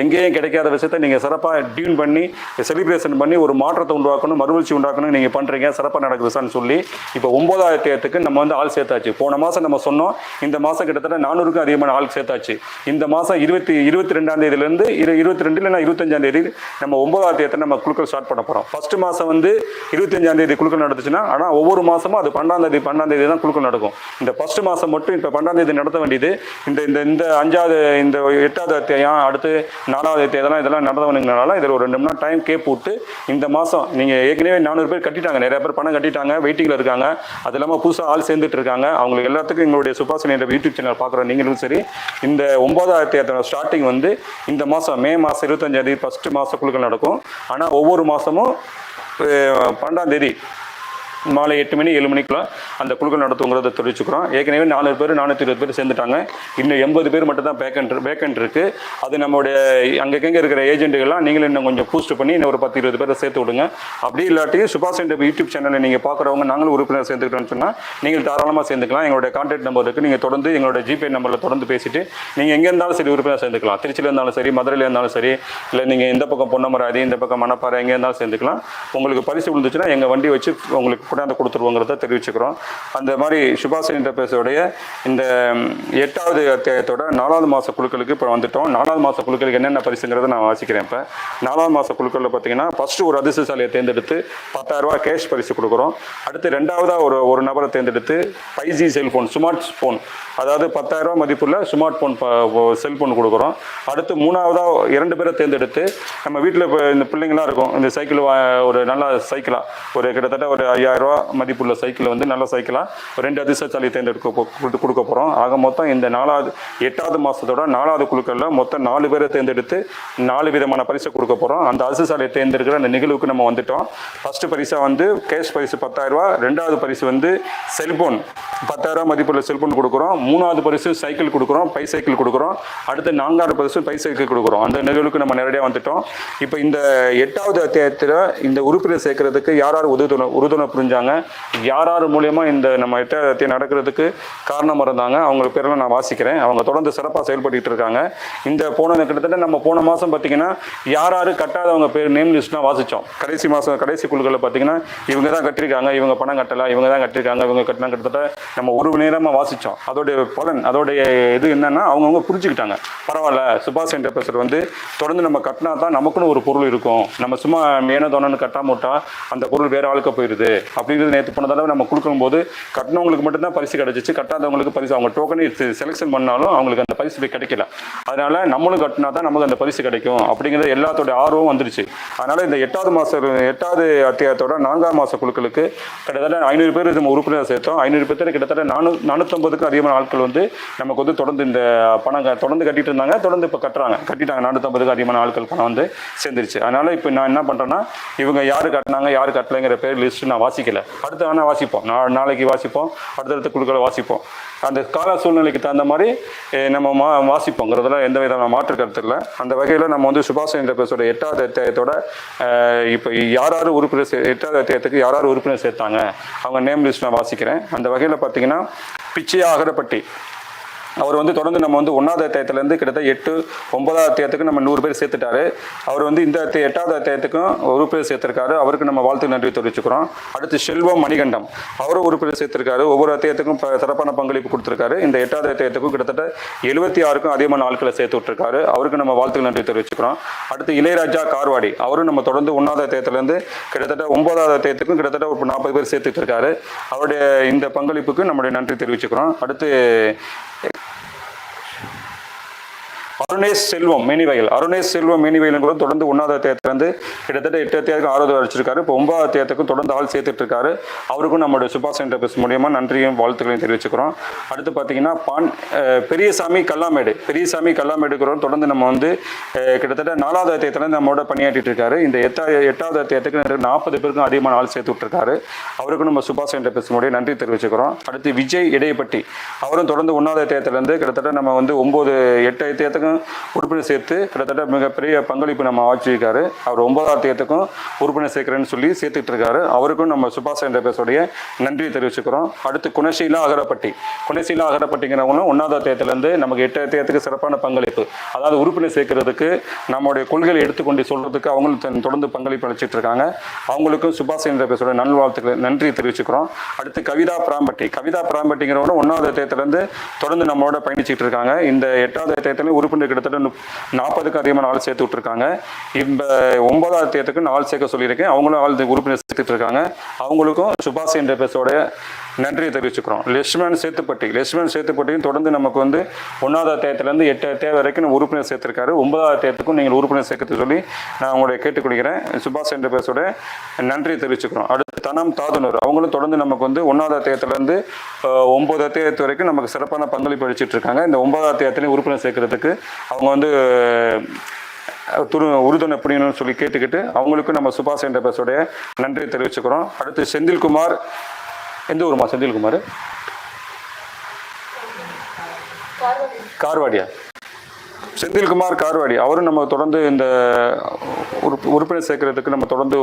எங்கேயும் கிடைக்காத விஷயத்தை நீங்கள் சிறப்பாக டியூன் பண்ணி செலிப்ரேஷன் பண்ணி ஒரு மாற்றத்தை உண்டாக்கணும் மறுமலர்ச்சி உண்டாக்கணும் நீங்கள் பண்ணுறீங்க சிறப்பாக நடக்குது சார்னு சொல்லி இப்போ ஒன்பதாயிரத்தி ஏற்றுக்கு நம்ம வந்து ஆள் சேர்த்தாச்சு. போன மாதம் நம்ம சொன்னோம் இந்த மாதம் கிட்டத்தட்ட நானூறுக்கும் அதிகமான ஆள் சேர்த்தாச்சு. இந்த மாதம் இருபத்தி இருபத்தி ரெண்டாம் தேதியிலேருந்து இரு இருபத்தி ரெண்டு இல்லைனா இருபத்தஞ்சாம் தேதி நம்ம ஒன்பதாயிரத்தி ஏற்ற நம்ம குழுக்கள் ஸ்டார்ட் பண்ண போகிறோம் ஃபர்ஸ்ட் மாதம் வந்து இருபத்தஞ்சாம் தேதி குழுக்கள் நடந்துச்சுன்னா ஆனால் ஒவ்வொரு மாதமும் அது பன்னெண்டாம் தேதி பன்னெண்டாம் தேதி தான் குழுக்கள் நடக்கும். இந்த ஃபர்ஸ்ட் மாதம் மட்டும் இப்போ பன்னெண்டாம் தேதி நடத்த வேண்டியது இந்த இந்த இந்த அஞ்சாவது இந்த எட்டாவது அத்தியாயம் அடுத்து நாலாவது அத்தியாயம் இதெல்லாம் இதெல்லாம் நடந்தவனுங்கனால இதில் ஒரு ரெண்டு மணி நேரம் டைம் கேப் விட்டு இந்த மாதம் நீங்கள் ஏற்கனவே நானூறு பேர் கட்டிட்டாங்க. நிறைய பேர் பணம் கட்டிட்டாங்க வெயிட்டிங்கில் இருக்காங்க. அது இல்லாமல் புதுசாக ஆள் சேர்ந்துட்டு இருக்காங்க. அவங்களுக்கு எல்லாத்துக்கும் எங்களுடைய சுபாஷினி என்ற யூடியூப் சேனல் பார்க்குற நீங்களும் சரி இந்த ஒன்பதாவது அத்தியாயத்தோட ஸ்டார்டிங் வந்து இந்த மாதம் மே மாதம் இருபத்தஞ்சாந்தேதி ஃபஸ்ட்டு மாதக்குழுக்கள் நடக்கும். ஆனால் ஒவ்வொரு மாதமும் பன்னெண்டாம் தேதி மாலை எட்டு மணி ஏழு மணிக்குள்ள அந்த குழுக்கள் நடத்துங்கிறத தெரிவிச்சுக்கிறோம். ஏற்கனவே நானூறு பேர் நானூற்றி இருபது பேர் சேர்ந்துட்டாங்க. இன்னும் எண்பது பேர் மட்டும் தான் வேக்கண்ட் வேக்கண்ட் இருக்குது அது நம்மளுடைய அங்கங்கே இருக்கிற ஏஜென்ட்டுகள்லாம் நீங்களும் இன்னும் கொஞ்சம் பூஸ்ட் பண்ணி இன்னும் ஒரு பத்து இருபது பேரை சேர்த்து விடுங்க. அப்படி இல்லாட்டி சுபாஷ் சென்டர் யூடியூப் சேனலை நீங்கள் பார்க்குறவங்க நாங்களும் உறுப்பினர் சேர்ந்துக்கிட்டோம்னு சொன்னால் நீங்கள் தாராளமாக சேர்ந்துக்கலாம். எங்களுடைய கான்டாக்ட் நம்பர் இருக்குது நீங்கள் தொடர்ந்து எங்களோட ஜிபே நம்பரில் தொடர்ந்து பேசிட்டு நீங்கள் எங்கே இருந்தாலும் சரி உறுப்பினர் சேர்ந்துக்கலாம். திருச்சியில் இருந்தாலும் சரி மதுரையில் இருந்தாலும் சரி இல்லை நீங்கள் இந்த பக்கம் பொன்னமராதி இந்த பக்கம் மணப்பாறை எங்கே இருந்தாலும் சேர்ந்துக்கலாம். உங்களுக்கு பரிசு விழுந்துச்சுன்னா எங்கள் வண்டி வச்சு உங்களுக்கு கொண்டாந்து கொடுத்துருவோங்கிறத தெரிவிச்சுக்கிறோம். அந்த மாதிரி சுபாஷ் என்டர்பிரைஸோடைய இந்த எட்டாவது அத்தியாயத்தோட நாலாவது மாத குழுக்களுக்கு இப்போ வந்துட்டோம். நாலாவது மாத குழுக்களுக்கு என்னென்ன பரிசுங்கிறத நான் வாசிக்கிறேன் இப்போ. நாலாவது மாத குழுக்களில் பார்த்தீங்கன்னா ஃபஸ்ட்டு ஒரு அதிர்ஷ்டசாலியை தேர்ந்தெடுத்து பத்தாயிரரூபா கேஷ் பரிசு கொடுக்குறோம். அடுத்து ரெண்டாவதாக ஒரு ஒரு நபரை தேர்ந்தெடுத்து five G cellphone smart phone அதாவது பத்தாயிரரூபா மதிப்புள்ள ஸ்மார்ட் ஃபோன் செல்ஃபோன் கொடுக்குறோம். அடுத்து மூணாவதாக இரண்டு பேரை தேர்ந்தெடுத்து நம்ம வீட்டில் இப்போ இந்த பிள்ளைங்களாம் இருக்கும். இந்த சைக்கிள் வா ஒரு நல்ல சைக்கிளாக ஒரு கிட்டத்தட்ட ஒரு ரூபா மதிப்புள்ள சைக்கிள் வந்து நல்ல சைக்கிளாக ரெண்டு அதிர்ஷ்டசாலி தேர்ந்தெடுக்க கொடுக்க போகிறோம் ஆக மொத்தம் இந்த நாலாவது எட்டாவது மாதத்தோட நாலாவது குழுக்களில் மொத்தம் நாலு பேரை தேர்ந்தெடுத்து நாலு விதமான பரிசை கொடுக்க போகிறோம் அந்த அதிர்ஷ்டசாலியை தேர்ந்தெடுக்கிற அந்த நிகழ்வுக்கு நம்ம வந்துட்டோம். ஃபஸ்ட்டு பரிசாக வந்து கேஷ் பரிசு பத்தாயிரரூபா ரெண்டாவது பரிசு வந்து செல்போன் பத்தாயிரரூபா மதிப்புள்ள செல்போன் கொடுக்குறோம். மூணாவது பரிசு சைக்கிள் கொடுக்குறோம் பை சைக்கிள் கொடுக்குறோம். அடுத்து நான்காவது பரிசு பை சைக்கிள் கொடுக்குறோம். அந்த நிகழ்வுக்கு நம்ம நேரடியாக வந்துட்டோம். இப்போ இந்த எட்டாவது அத்தியாயத்தில் இந்த உறுப்பினர் சேர்க்கறதுக்கு யார் யார் உறுதுணை உறுதுணை செஞ்சாங்க. யார் யார் மூலியமா இந்த நம்ம எட்டாயிரத்தி நடக்கிறதுக்கு காரணமாக இருந்தாங்க அவங்க பேரெல்லாம் நான் வாசிக்கிறேன். அவங்க தொடர்ந்து சிறப்பாக செயல்பட்டு இருக்காங்க. இந்த போன கிட்டத்தட்ட நம்ம போன மாதம் பார்த்தீங்கன்னா யார் யார் கட்டாதவங்க பேர் நேம் லிஸ்ட்லாம் வாசித்தோம் கடைசி மாதம் கடைசி குழுக்களில் பார்த்தீங்கன்னா இவங்க தான் கட்டிருக்காங்க இவங்க பணம் கட்டலை இவங்க தான் கட்டியிருக்காங்க இவங்க கட்டினா கிட்டத்தட்ட நம்ம ஒரு மணி நேரமாக வாசித்தோம் அதோடைய பலன் அதோடைய இது என்னன்னா அவங்கவுங்க புரிஞ்சுக்கிட்டாங்க. பரவாயில்ல சுபாஷ் என்டர்பிரைசர் வந்து தொடர்ந்து நம்ம கட்டினா தான் நமக்குன்னு ஒரு பொருள் இருக்கும். நம்ம சும்மா ஏனோ தோணுன்னு கட்டாம விட்டா அந்த பொருள் வேற ஆளுக்கு போயிடுது அப்படிங்கிறது நேற்று போன தடவை நம்ம கொடுக்கும்போது கட்டினவங்களுக்கு மட்டும்தான் பரிசு கிடைச்சிச்சு. கட்டாதவங்களுக்கு பரிசு. அவங்க டோக்கனை செலெக்ஷன் பண்ணாலும் அவங்களுக்கு அந்த பரிசு போய் கிடைக்கல. அதனால நம்மளும் கட்டினா தான் நமக்கு அந்த பரிசு கிடைக்கும் அப்படிங்கிறது எல்லாத்தோட ஆர்வம் வந்துருச்சு. அதனால இந்த எட்டாவது மாதம் எட்டாவது அத்தியாயத்தோட நான்காம் மாத குழுக்களுக்கு கிட்டத்தட்ட ஐநூறு பேர் நம்ம உறுப்பினர் சேர்த்தோம். ஐநூறு பேர் கிட்டத்தட்ட நானூ நானூற்றம்பதுக்கும் அதிகமான ஆட்கள் வந்து நமக்கு வந்து தொடர்ந்து இந்த பணம் க- தொடர்ந்து கட்டிட்டு இருந்தாங்க. தொடர்ந்து இப்போ கட்டுறாங்க. கட்டிட்டாங்க. நானூற்றம்பதுக்கு அதிகமான ஆட்கள் பணம் வந்து சேர்ந்துருச்சு. அதனால இப்போ நான் என்ன பண்ணுறேன்னா இவங்க யார் கட்டினாங்க யார் கட்டலைங்கிற பேர் லிஸ்ட்டு நான் வாசிக்கல அடுத்த வேணால் வாசிப்போம். நா நாளைக்கு வாசிப்போம். அடுத்தடுத்த குழுக்களை வாசிப்போம். அந்த கால சூழ்நிலைக்கு தகுந்த மாதிரி நம்ம மா வாசிப்போங்கிறதுல எந்த விதமான மாற்று கருத்து இல்லை. அந்த வகையில் நம்ம வந்து சுபாஷ் சந்திர பேசோட எட்டாவது அத்தியாயத்தோட இப்போ யார் யார் உறுப்பினர் சே எட்டாவது அத்தியாயத்துக்கு யார் யார் உறுப்பினர் சேர்த்தாங்க? அவங்க நேம் லிஸ்ட் நான் வாசிக்கிறேன். அந்த வகையில் பார்த்தீங்கன்னா பிச்சையா அகரப்பட்டி அவர் வந்து தொடர்ந்து நம்ம வந்து ஒன்றாவது அத்தியாயத்துலேருந்து கிட்டத்தட்ட எட்டு ஒன்பதாவது அத்தியாயத்துக்கு நம்ம நூறு பேர் சேர்த்துட்டாரு. அவர் வந்து இந்த எட்டாவது அத்தியாயத்துக்கும் பேர் சேர்த்திருக்காரு. அவருக்கு நம்ம வாழ்த்து நன்றி தெரிவிச்சுக்கிறோம். அடுத்து செல்வம் மணிகண்டம். அவரும் உறுப்பினர் சேர்த்திருக்காரு. ஒவ்வொரு அத்தியாயத்துக்கும் சிறப்பான பங்களிப்பு கொடுத்துருக்காரு. இந்த எட்டாவது அத்தியாயத்துக்கும் கிட்டத்தட்ட எழுபத்தி ஆறுக்கும் அதிகமான ஆட்களை சேர்த்து விட்டுருக்காரு. அவருக்கு நம்ம வாழ்த்து நன்றி தெரிவிச்சுக்கிறோம். அடுத்து இளையராஜா கார்வாடி. அவரும் நம்ம தொடர்ந்து ஒன்றாவது அத்தியாயத்துலேருந்து கிட்டத்தட்ட ஒன்பதாவது அத்தியாயத்துக்கும் கிட்டத்தட்ட ஒரு நாற்பது பேர் சேர்த்துட்டு இருக்காரு. அவருடைய இந்த பங்களிப்புக்கு நம்முடைய நன்றி தெரிவிச்சுக்கிறோம். அடுத்து அருணேஷ் செல்வம் மேனிவயல். அருணேஷ் செல்வம் மேனிவயலுங்கிறது கூட தொடர்ந்து ஒன்றாவது அத்தியாயத்திலேருந்து கிட்டத்தட்ட எட்டு அத்தியாயத்துக்கு ஆறாவது அடிச்சிருக்காரு இப்போ ஒன்பதாவது அத்தியாயத்துக்கும் தொடர்ந்து ஆள் சேர்த்துட்டு இருக்காரு அவருக்கும் நம்மளுடைய சுபாஷ் சென்டர் பேச மூலியமாக நன்றியும் வாழ்த்துக்களையும் தெரிவிச்சுக்கிறோம். அடுத்து பார்த்தீங்கன்னா பான் பெரியசாமி கல்லாமேடு. பெரியசாமி கல்லாமேடுக்கிறோம் தொடர்ந்து நம்ம வந்து கிட்டத்தட்ட நாலாவது அத்தியாயத்துலேருந்து நம்மளோட பணியாற்றிட்டு இருக்காரு. இந்த எட்டா எட்டாவது அத்தியாயத்துக்கு நாற்பது பேருக்கும் அதிகமான ஆள் சேர்த்து விட்டுருக்காரு அவருக்கும் நம்ம சுபாஷ் என்டர்பிரைஸ் மூலியம் நன்றி தெரிவிச்சுக்கிறோம். அடுத்து விஜய் இடையப்பட்டி. அவரும் தொடர்ந்து ஒன்றாவது அத்தியாயத்திலேருந்து கிட்டத்தட்ட நம்ம வந்து ஒம்பது எட்டு அத்தியாயத்துக்கும் உறுப்பினர் சேர்த்து கிட்டத்தட்ட மிகப்பெரிய பங்களிப்பு நம்ம ஆட்சியிருக்காரு அவர் ஒன்பதாவது தேதிக்கும் உறுப்பினர் சேர்க்கிறேன்னு சொல்லி சேர்த்துட்டு இருக்காரு. அவருக்கும் நம்ம சுபாஷ் என்டர்பிரைஸோடைய நன்றி தெரிவிச்சுக்கிறோம். அடுத்து குணசீலா அகரப்பட்டி. குணசீலா அகரப்பட்டிங்கிறவங்களும் ஒன்றாவது அத்தியாயத்திலேருந்து நமக்கு எட்டாவது அத்தியாயத்துக்கு சிறப்பான பங்களிப்பு. அதாவது உறுப்பினர் சேர்க்கிறதுக்கு நம்மளுடைய கொள்கைகளை எடுத்துக்கொண்டு சொல்றதுக்கு அவங்களும் தொடர்ந்து பங்களிப்பு அளிச்சிட்டு இருக்காங்க. அவங்களுக்கும் சுபாஷ் என்டர்பிரைஸோட நல்வாழ்த்துக்களை நன்றி தெரிவிச்சுக்கிறோம். அடுத்து கவிதா பிராம்பட்டி. கவிதா பிராம்பட்டிங்கிறவங்க ஒன்றாவது அத்தியாயத்திலேருந்து தொடர்ந்து நம்மளோட பயணிச்சிட்டு இருக்காங்க. இந்த எட்டாவது அத்தியாயத்திலும் உறுப்பினர் கிட்டத்தட்ட நாற்பதுக்கு அதிகமான ஆள் சேர்த்து விட்டுருக்காங்க. இப்போ ஒன்பதாவது அத்தியாயத்துக்கு நாள் ஆள் சேர்க்க சொல்லியிருக்கேன். அவங்களும் ஆள் உறுப்பினர் சேர்த்துட்டு இருக்காங்க. அவங்களுக்கும் சுபாஷ் என்டர்பிரைஸோட நன்றி தெரிவிச்சுக்கிறோம். லெஷ்மன் சேத்துப்பட்டி லெஷ்மன் சேத்துப்பட்டியும் தொடர்ந்து நமக்கு வந்து ஒன்றாவது அத்தியாயத்திலேருந்து எட்டு தேவை வரைக்கும் நம்ம உறுப்பினர் சேர்த்துருக்காரு. ஒன்பதாவது அத்தியாயத்துக்கும் நீங்கள் உறுப்பினர் சேர்க்கறது சொல்லி நான் உங்களை கேட்டுக்கொள்கிறேன். சுபாஷ் என்டர்பிரைஸோட நன்றி தெரிவிச்சுக்கிறோம். அடுத்து தனம் தாதுனூர். அவங்களும் தொடர்ந்து நமக்கு வந்து ஒன்றாவது அத்தியாயத்திலேருந்து ஒன்பது அத்தியாயத்து வரைக்கும் நமக்கு சிறப்பான பங்களிப்பு அளிச்சிட்டு இருக்காங்க. இந்த ஒன்பதாவது அத்தியாயத்திலையும் உறுப்பினர் சேர்க்கறதுக்கு அவங்க வந்து துரு உறுதுணை புரியணும்னு சொல்லி கேட்டுக்கிட்டு அவங்களுக்கும் நம்ம சுபாஷ் என்ற பேசுடைய நன்றி தெரிவிச்சுக்கிறோம். அடுத்து செந்தில்குமார். எந்த ஊருமா செந்தில்குமார்? கார்வாடியா. செந்தில்குமார் கார்வாடி அவரும் நம்ம தொடர்ந்து இந்த உறுப்பு உறுப்பினர் சேர்க்கறதுக்கு நம்ம தொடர்ந்து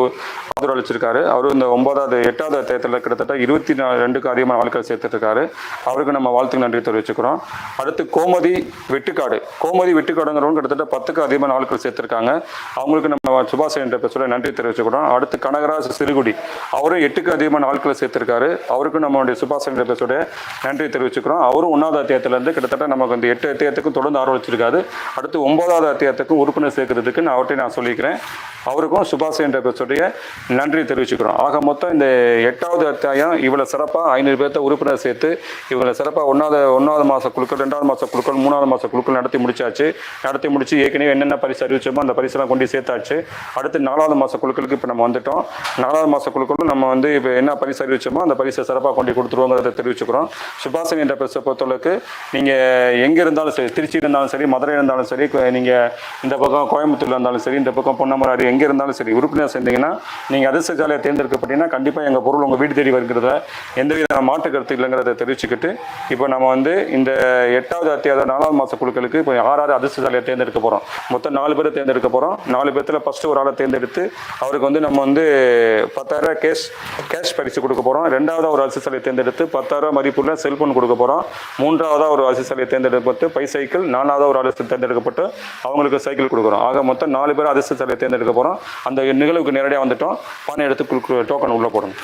ஆதரவு அளிச்சிருக்காரு. அவரும் இந்த ஒன்பதாவது எட்டாவது தேர்தலில் கிட்டத்தட்ட இருபத்தி நாலு ரெண்டுக்கு அதிகமான ஆட்கள் சேர்த்துருக்காரு. அவருக்கு நம்ம வாழ்த்துக்கு நன்றி தெரிவிச்சுக்கிறோம். அடுத்து கோமதி வெட்டுக்காடு. கோமதி வெட்டுக்காடுங்கிறவங்க கிட்டத்தட்ட பத்துக்கு அதிகமான ஆட்கள் சேர்த்துருக்காங்க. அவங்களுக்கு நம்ம சுபாஷ் என்ற பேசுகிற நன்றி தெரிவிச்சுக்கிறோம். அடுத்து கனகராஜ் சிறுகுடி. அவரும் எட்டுக்கு அதிகமான ஆட்களை சேர்த்திருக்காரு. அவருக்கும் நம்மளுடைய சுபாஷ் என்ற பேசுடைய நன்றி தெரிவிச்சுக்கிறோம். அவரும் ஒன்றாவது தேர்தலேருந்து கிட்டத்தட்ட நமக்கு இந்த எட்டு அத்தியாயத்துக்கும் தொடர்ந்து ஆர்வம் வச்சிருக்காரு அடுத்து ஒன்பதாவது அத்தியாயத்துக்கும் உறுப்பினர் சேர்க்கறதுக்கு நான் அவர்கிட்ட நான் சொல்லிக்கிறேன். அவருக்கும் சுபாஷ் என்ற பேசுடைய நன்றி தெரிவிச்சுக்கிறோம். ஆக மொத்தம் இந்த எட்டாவது அத்தியாயம் இவ்வளோ சிறப்பாக ஐநூறு பேர்த்த உறுப்பினர் சேர்த்து இவ்வளோ சிறப்பாக ஒன்றாவது ஒன்றாவது மாத குழுக்கள் ரெண்டாவது மாத குழுக்கள் மூணாவது மாத குழுக்கள் நடத்தி முடிச்சாச்சு. நடத்தி முடிச்சு ஏற்கனவே என்னென்ன பரிசு அறிவிச்சோமோ அந்த பரிசெல்லாம் கொண்டு சேர்த்தாச்சு. அடுத்து நாலாவது மாத குழுக்களுக்கு இப்போ நம்ம வந்துட்டோம். நாலாவது மாத குழுக்களும் நம்ம வந்து இப்போ என்ன பரிசு அறிவிச்சோமோ அந்த பரிசை சிறப்பாக கொண்டு கொடுத்துருவோங்கிறத தெரிவிச்சுக்கிறோம். சுபாஷன் என்ற பேச பொறுத்தளவுக்கு நீங்கள் எங்கே இருந்தாலும் சரி திருச்சி இருந்தாலும் சரி மதுரை இருந்தாலும் சரி நீங்கள் இந்த பக்கம் கோயம்புத்தூரில் இருந்தாலும் சரி இந்த பக்கம் பொன்னமராறு எங்கே இருந்தாலும் சரி உறுப்பினர் சேர்ந்தீங்கன்னா நீங்கள் அதிர்ஷ்ட ஜாலியாக தேர்ந்தெடுக்கப்பட்டீங்கன்னா கண்டிப்பாக எங்கள் பொருள் உங்கள் வீடு தேடி வருகிறத எந்த விதமான மாற்று கருத்து இல்லைங்கிறத தெரிவிச்சுக்கிட்டு இப்போ நம்ம வந்து இந்த எட்டாவது அத்தியாவது நாலாவது மாத குழுக்களுக்கு இப்போ ஆறாவது அதிர்ஷ்ட ஜாலியாக தேர்ந்தெடுக்க போகிறோம் மொத்தம் நாலு பேரை தேர்ந்தெடுக்க போகிறோம் நாலு பேர்த்தில் ஃபஸ்ட்டு ஒரு ஆளை தேர்ந்தெடுத்து அவருக்கு வந்து நம்ம வந்து பத்தாயிரரூவா கேஷ் கேஷ் பரிசு கொடுக்க போகிறோம் ரெண்டாவதாக ஒரு அரசு சாலையை தேர்ந்தெடுத்து பத்தாயிரரூவா மதிப்புள்ள செல்போன் கொடுக்க போகிறோம் மூன்றாவதாக ஒரு அரசு சாலையை தேர்ந்தெடுக்கப்பட்டு பை சைக்கிள் நாலாவதாக ஒரு அரசு தேர்ந்தெடுக்கப்பட்டு அவங்களுக்கு சைக்கிள் கொடுக்குறோம். ஆக மொத்தம் நாலு பேர் அதிர்ஷ்ட சாலையை தேர்ந்தெடுக்க போகிறோம் அந்த நிகழ்வுக்கு நேரடியாக வந்துட்டோம். பணம் எடுத்து டோக்கன் உள்ளே போடணும்.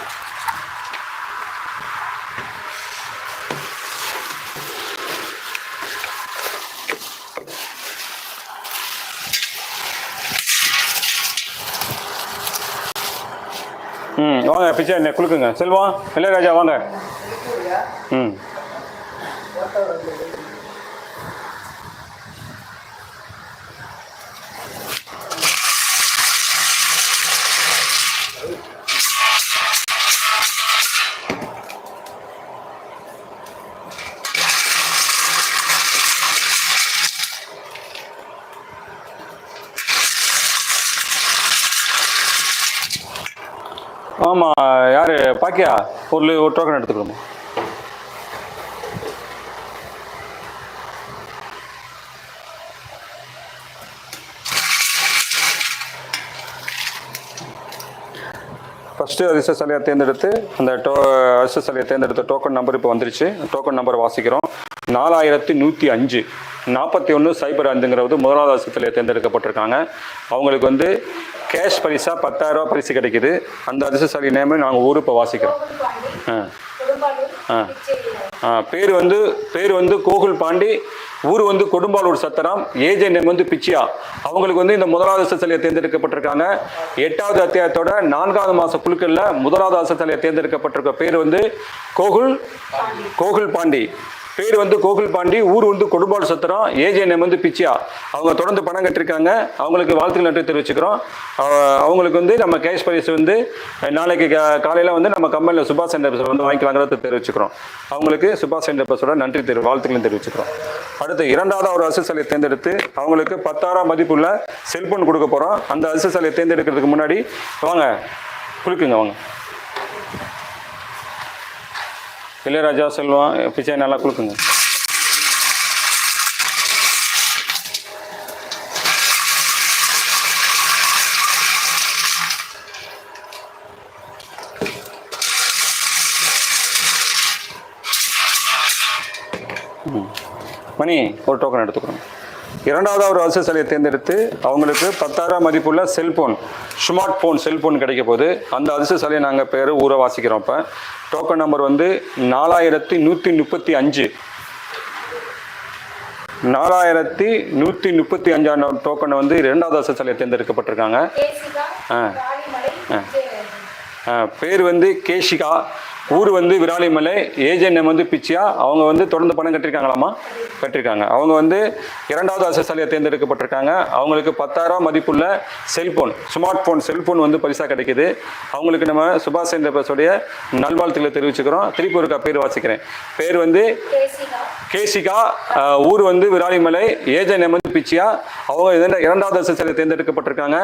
ம் வாங்க பிச்சை என்ன குளுக்குங்க செல்வம் இளையராஜா வாங்க. ம். ஆமாம் யார்? பாக்கியா? ஒரு ஒரு டோக்கன் எடுத்துக்கணுமா ஃபஸ்ட்டு அதிர்ஷ்ட சிலையை தேர்ந்தெடுத்து அந்த டோ அதிர்ஷ்ட சிலையை தேர்ந்தெடுத்த டோக்கன் நம்பர் இப்போ வந்துருச்சு. டோக்கன் நம்பர் வாசிக்கிறோம். நாலாயிரத்தி நூற்றி அஞ்சு. நாற்பத்தி ஒன்று சைபர் அஞ்சுங்கிறது முதலாவது அதிர்ஷ்ட தேர்ந்தெடுக்கப்பட்டிருக்காங்க. அவங்களுக்கு வந்து கேஷ் பரிசாக பத்தாயிரரூபா பரிசு கிடைக்குது. அந்த அதிர்ஷ்டசாலி நேமே நாங்கள் ஊர் இப்போ வாசிக்கிறோம். ஆ. ஆ. ஆ பேர் வந்து பேர் வந்து கோகுல் பாண்டி ஊர் வந்து கொடும்பாலூர் சத்தராம் ஏஜே நேம் வந்து பிச்சியா. அவங்களுக்கு வந்து இந்த முதலாவது அசத்தலையை தேர்ந்தெடுக்கப்பட்டிருக்காங்க. எட்டாவது அத்தியாயத்தோட நான்காவது மாத குழுக்களில் முதலாவது அசத்தலையை தேர்ந்தெடுக்கப்பட்டிருக்க பேர் வந்து கோகுல் கோகுல் பாண்டி. பேர் வந்து கோகுல் பாண்டி ஊர் வந்து கொடுபாடு சத்திரம் ஏஜே நேம் வந்து பிச்சியா. அவங்க தொடர்ந்து பணம் கட்டிருக்காங்க. அவங்களுக்கு வாழ்த்துக்கள் நன்றி தெரிவிச்சுக்கிறோம். அவங்களுக்கு வந்து நம்ம கேஷ் பரிசு வந்து நாளைக்கு காலையில் வந்து நம்ம கம்பெனியில் சுபாஷ் சென்டர் பஸ் வந்து வாங்கிக்கலாங்கிறத தெரிவிச்சுக்கிறோம். அவங்களுக்கு சுபாஷ் சென்டர் பிரசாதோட நன்றி தெரி வாழ்த்துக்களும் தெரிவிச்சுக்கிறோம். அடுத்து இரண்டாவது ஒரு அரசு சாலையை தேர்ந்தெடுத்து அவங்களுக்கு பத்தாயிரம் மதிப்புள்ள செல்போன் கொடுக்க போகிறோம் அந்த அரசு சாலையை தேர்ந்தெடுக்கிறதுக்கு முன்னாடி வாங்க குளிக்குங்க வாங்க. இளையராஜா செல்வம் பிச்சை நல்லா கொடுக்குங்க. மணி ஒரு டோக்கன் எடுத்துக்கிறோம் இரண்டாவது ஒரு அரசு சிலையை தேர்ந்தெடுத்து அவங்களுக்கு பத்தாயிரம் மதிப்புள்ள செல்போன் ஸ்மார்ட் ஃபோன் செல்போன் கிடைக்க போகுது. அந்த அதிர்ஷ்ட சிலையை நாங்கள் பேர் ஊரை வாசிக்கிறோம் இப்போ. டோக்கன் நம்பர் வந்து நாலாயிரத்தி நூற்றி முப்பத்தி அஞ்சு. நாலாயிரத்தி நூற்றி முப்பத்தி அஞ்சாம் டோக்கன் வந்து இரண்டாவது அரசு சிலையை தேர்ந்தெடுக்கப்பட்டிருக்காங்க. ஆ. பேர் வந்து கேஷிகா ஊர் வந்து விராலிமலை ஏஜென்ட் நேம் வந்து பிச்சியா. அவங்க வந்து தொடர்ந்து பணம் கட்டிருக்காங்களாமா கட்டிருக்காங்க. அவங்க வந்து இரண்டாவது அதிர்ஷ்டசாலியாக தேர்ந்தெடுக்கப்பட்டிருக்காங்க. அவங்களுக்கு பத்தாயிரம் மதிப்புள்ள செல்போன் ஸ்மார்ட் ஃபோன் செல்போன் வந்து பரிசாக கிடைக்குது. அவங்களுக்கு நம்ம சுபாஷ் சந்திர போஸோடைய நல்வாழ்த்துக்களை தெரிவிச்சுக்கிறோம். திருப்பி ஒருக்கா பேர் வாசிக்கிறேன். பேர் வந்து கேசிகா. ஊர் வந்து விராலிமலை ஏஜன் வந்து பிச்சியா. அவங்க இரண்டாவது அதிர்ஷ்டசாலியாக தேர்ந்தெடுக்கப்பட்டிருக்காங்க.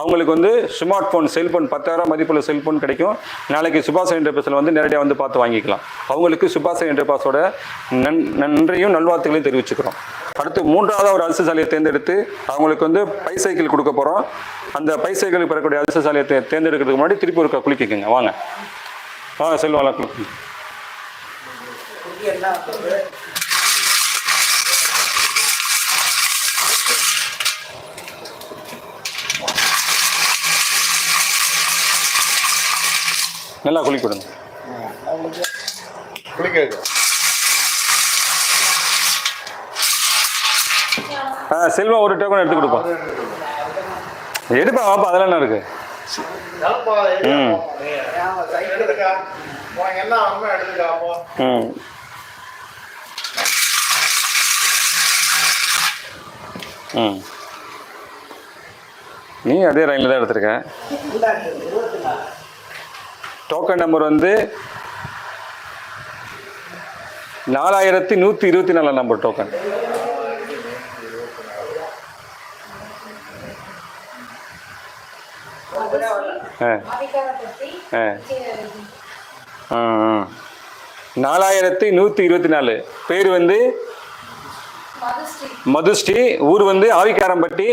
அவங்களுக்கு வந்து ஸ்மார்ட் ஃபோன் செல்போன் பத்தாயிரம் மதிப்புள்ள செல்போன் கிடைக்கும். நாளைக்கு சுபாஷ் என்டர்பிரஸில் வந்து நேரடியாக வந்து பார்த்து வாங்கிக்கலாம். அவங்களுக்கு சுபாஷ் என்டர்பிராஸோட நன் நன்றியும் நல்வாழ்த்துக்களையும் தெரிவிச்சுக்கிறோம். அடுத்து மூன்றாவது ஒரு அதிர்ஷ்டசாலியை தேர்ந்தெடுத்து அவங்களுக்கு வந்து பைசைக்கிள் கொடுக்க போகிறோம் அந்த பைசைக்கிள் பெறக்கூடிய அதிர்ஷ்டசாலியை தே தேர்ந்தெடுக்கிறதுக்கு முன்னாடி திருப்பி ஒருக்கா குளிக்கிங்க வாங்க. வாங்க செல்வாலாம் குளிக்க நல்லா குளிக்க விடுங்க. குளிக்கிறது ஆ ஒரு டோக்கன் எடுத்து கொடுப்போம் எடுப்பா வாப்பா அதெல்லாம் என்ன இருக்கு? ம். ம். ம். நீ அதே லைனில் தான் எடுத்திருக்க. டோக்கன் நம்பர் வந்து நாலாயிரத்தி நூற்றி இருபத்தி நாலாம் நம்பர் டோக்கன் ஆ ஆதிகாரப்பட்டி ஆ விஜயரவி ஆ, ஆ. நாலாயிரத்தி நூற்றி இருபத்தி நாலு. பேர் வந்து மதுஸ்ரீ. ஊர் வந்து ஆவிக்காரம்பட்டி.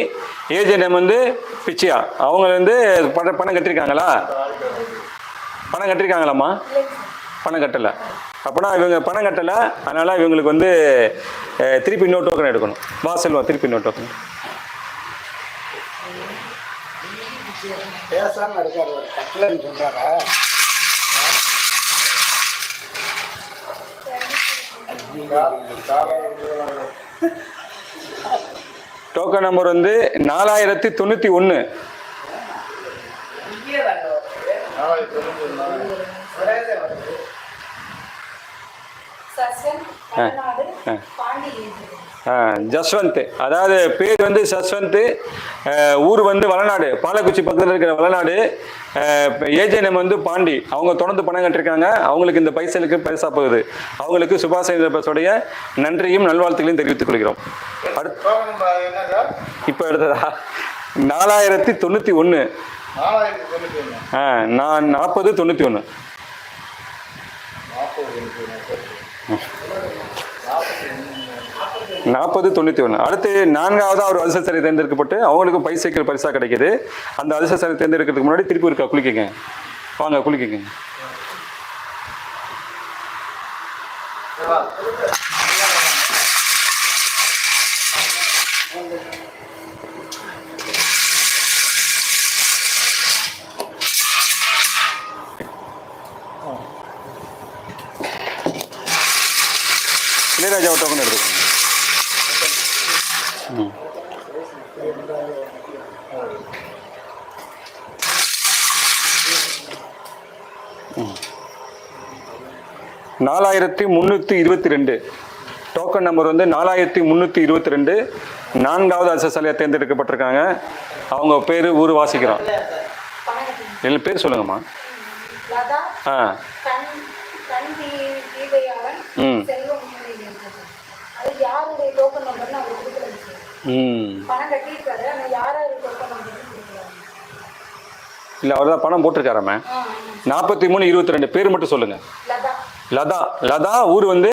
ஏஜ் நேம் வந்து பிச்சியா. அவங்க வந்து பணம் பணம் கட்டியிருக்காங்களா பணம் கட்டியிருக்காங்களாம்மா பணம் கட்டலை. அப்போனா இவங்க பணம் கட்டலை. அதனால் இவங்களுக்கு வந்து திருப்பி இன்னொரு டோக்கன் எடுக்கணும். வா செல்வா திருப்பி இன்னொரு டோக்கன் பேசாம இருக்காரு ஒரு கட்டலன்னு சொல்றாரா? டோக்கன் நம்பர் வந்து நாலாயிரத்தி தொண்ணூற்றி ஒன்று நாலாயிரத்தி தொண்ணூத்தி ஜஸ்வந்த். அதாவது பேர் வந்து சஸ்வந்த். ஊர் வந்து வளநாடு. பாலக்குச்சி பக்கத்தில் இருக்கிற வளநாடு. ஏஜென்எம் வந்து பாண்டி. அவங்க தொடர்ந்து பணம் கட்டிருக்காங்க. அவங்களுக்கு இந்த பைசலுக்கு பரிசா போகுது. அவங்களுக்கு சுபாஷ் சந்திர போஸோடைய நன்றியும் நல்வாழ்த்துக்களையும் தெரிவித்துக் கொள்கிறோம். அடுத்து இப்போ எடுத்ததா நாலாயிரத்தி தொண்ணூற்றி ஒன்று நான் நாற்பது தொண்ணூற்றி ஒன்று நாற்பது தொண்ணூற்றி ஒன்று அடுத்து நான்காவது ஒரு அதிர்ஷ்டசாலி தேர்ந்தெடுக்கப்பட்டு அவங்களுக்கும் பைசைக்கிள் பரிசாக கிடைக்குது. அந்த அதிர்ஷ்டசாலி தேர்ந்தெடுக்கிறதுக்கு முன்னாடி திருப்பி இருக்கா? குளிக்கங்க. வாங்க குளிக்குங்க இளையராஜா டோக்கன் எடுத்துக்கோங்க ம். ம். நாலாயிரத்தி முந்நூற்றி இருபத்தி ரெண்டு. டோக்கன் நம்பர் வந்து நாலாயிரத்தி முந்நூற்றி இருபத்தி ரெண்டு. நான்காவது அதிர்ஷ்டசாலியாக தேர்ந்தெடுக்கப்பட்டிருக்காங்க. அவங்க பேர் ஊர் வாசிக்கிறோம் இல்லை பேர் சொல்லுங்கம்மா. ஆ. ம். ம் இல்லை அவர் தான் பணம் போட்டிருக்காராமே. ஆ ஆமாம். நாற்பத்தி மூணு இருபத்தி ரெண்டு. பேர் மட்டும் சொல்லுங்கள் லதா லதா ஊர் வந்து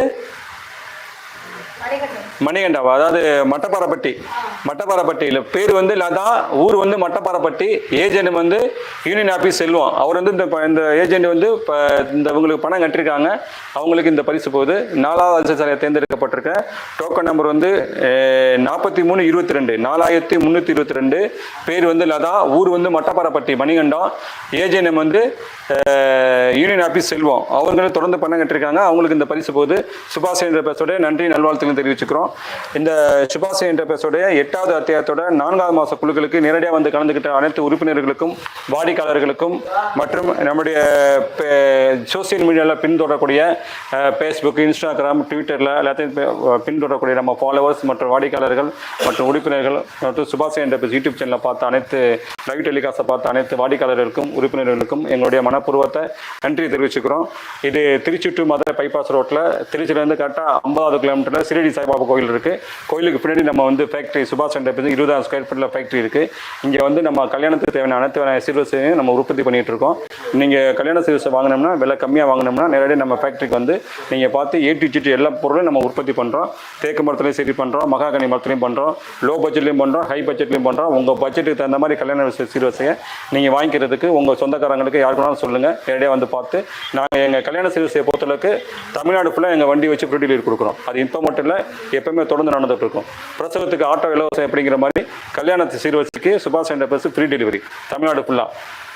மணிகண்டாவா? அதாவது மட்டப்பாறைப்பட்டி. மட்டப்பாறைப்பட்டியில் பேர் வந்து லதா ஊர் வந்து மட்டப்பாறைப்பட்டி ஏஜென்ட் வந்து யூனியன் ஆஃபீஸ் செல்வம். அவர் வந்து இந்த ப- இந்த ஏஜென்ட் வந்து இப்போ இந்த இவங்களுக்கு பணம் கட்டிருக்காங்க. அவங்களுக்கு இந்த பரிசு போகுது. நாலாவது அதிர்ஷ்டசாலியாக தேர்ந்தெடுக்கப்பட்டிருக்க. டோக்கன் நம்பர் வந்து நாற்பத்தி மூணு இருபத்தி ரெண்டு. நாலாயிரத்தி முந்நூற்றி இருபத்தி ரெண்டு. பேர் வந்து லதா ஊர் வந்து மட்டப்பாறைப்பட்டி மணிகண்டம். ஏஜென்ட் வந்து யூனியன் ஆஃபீஸ் செல்வம். அவங்களும் தொடர்ந்து பணம் கட்டிருக்காங்க. அவங்களுக்கு இந்த பரிசு போகுது. சுபாஷ் சந்திர பேசோட நன்றி நல்வாழ்த்துக்கள். தெரிவிச்சுக்கிறோம். இந்த சுபாஷ் என்டர்பிரைஸோடைய எட்டாவது அத்தியாயத்தோட நான்காவது மாத குழுக்களுக்கு நேரடியாக வந்து கலந்துக்கிட்ட அனைத்து உறுப்பினர்களுக்கும் வாடிக்கையாளர்களுக்கும் மற்றும் நம்முடைய சோசியல் மீடியாவில் பின்தொடரக்கூடிய ஃபேஸ்புக் இன்ஸ்டாகிராம் ட்விட்டரில் எல்லாத்தையும் பின்தொடரக்கூடிய நம்ம ஃபாலோவர்ஸ் மற்றும் வாடிக்கையாளர்கள் மற்றும் உறுப்பினர்கள் மற்றும் சுபாஷ் என்டர்பிரைஸ் யூடியூப் சேனலை பார்த்த அனைத்து லைவ் டெலிகாஸ்ட்டை பார்த்த அனைத்து வாடிக்கையாளர்களுக்கும் உறுப்பினர்களுக்கும் எங்களுடைய மனப்பூர்வத்தை நன்றி தெரிவிச்சுக்கிறோம். இது திருச்சி டு மதுரை பைபாஸ் ரோட்டில் திருச்சியிலேருந்து கரெக்டாக ஐம்பதாவது கிலோமீட்டரில் ஷிரடி சாய்பாபா கோயில் இருக்குது கோயிலுக்கு பின்னாடி நம்ம வந்து ஃபேக்ட்ரி சுபாஷ் என்டர்பிரைஸ் இருபதாயிரம் ஸ்கொயர் ஃபீட்டில் ஃபேக்ட்ரி இருக்குது இங்கே வந்து நம்ம கல்யாணத்துக்கு தேவையான அனைத்து வகையான சீர்வரிசையும் நம்ம உற்பத்தி பண்ணிகிட்டு இருக்கோம். நீங்கள் கல்யாண சீர்வரிசை வாங்கினோம்னா விலை கம்மியாக வாங்கினோம்னா நேரடியாக நம்ம ஃபேக்ட்ரிக்கு வந்து நீங்கள் பார்த்து ஏடி டு எல்லா பொருளும் நம்ம உற்பத்தி பண்ணுறோம் தேக்கு மரத்துலையும் சரி பண்ணுறோம் மகாகனி மரத்துலையும் பண்ணுறோம் லோ பட்ஜெட்லையும் பண்ணுறோம் ஹை பட்ஜெட்லையும் பண்ணுறோம் உங்கள் பட்ஜெட்டுக்கு தகுந்த மாதிரி கல்யாண சீ- சீர்வரிசையை நீங்கள் வாங்கிக்கிறதுக்கு உங்கள் சொந்தக்காரங்களுக்கு யாருக்குனாலும் சொல்லுங்கள் நேரடியாக வந்து பார்த்து நாங்கள் எங்கள் கல்யாண சீர்வரிசையை பொறுத்தளவுக்கு தமிழ்நாடு ஃபுல்லாக எங்கள் வண்டி வச்சு ஃப்ரீ கொடுக்குறோம். அது இப்போ மட்டும் இல்லை எப்பவுமே தொடர்ந்து நடந்துட்டு இருக்கும் பிரசவத்துக்கு ஆட்டோ இலவசம் அப்படிங்கிற மாதிரி கல்யாணத்து சீர்வரிசைக்கு Subash enterprise free delivery Tamil ஃபுல்லாக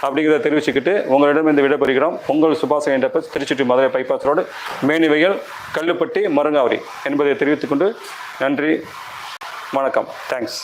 அப்படிங்கிறத தெரிவிச்சுக்கிட்டு உங்களிடம் இந்த விடைபெறுகிறோம். உங்கள் சுபாஷ் என்ற திருச்சி திருச்சிட்டு மதுரை பைபாஸ் ரோடு மேனிவையல் கல்லுப்பட்டி மருங்காவரி என்பதை தெரிவித்துக்கொண்டு நன்றி வணக்கம். தேங்க்ஸ்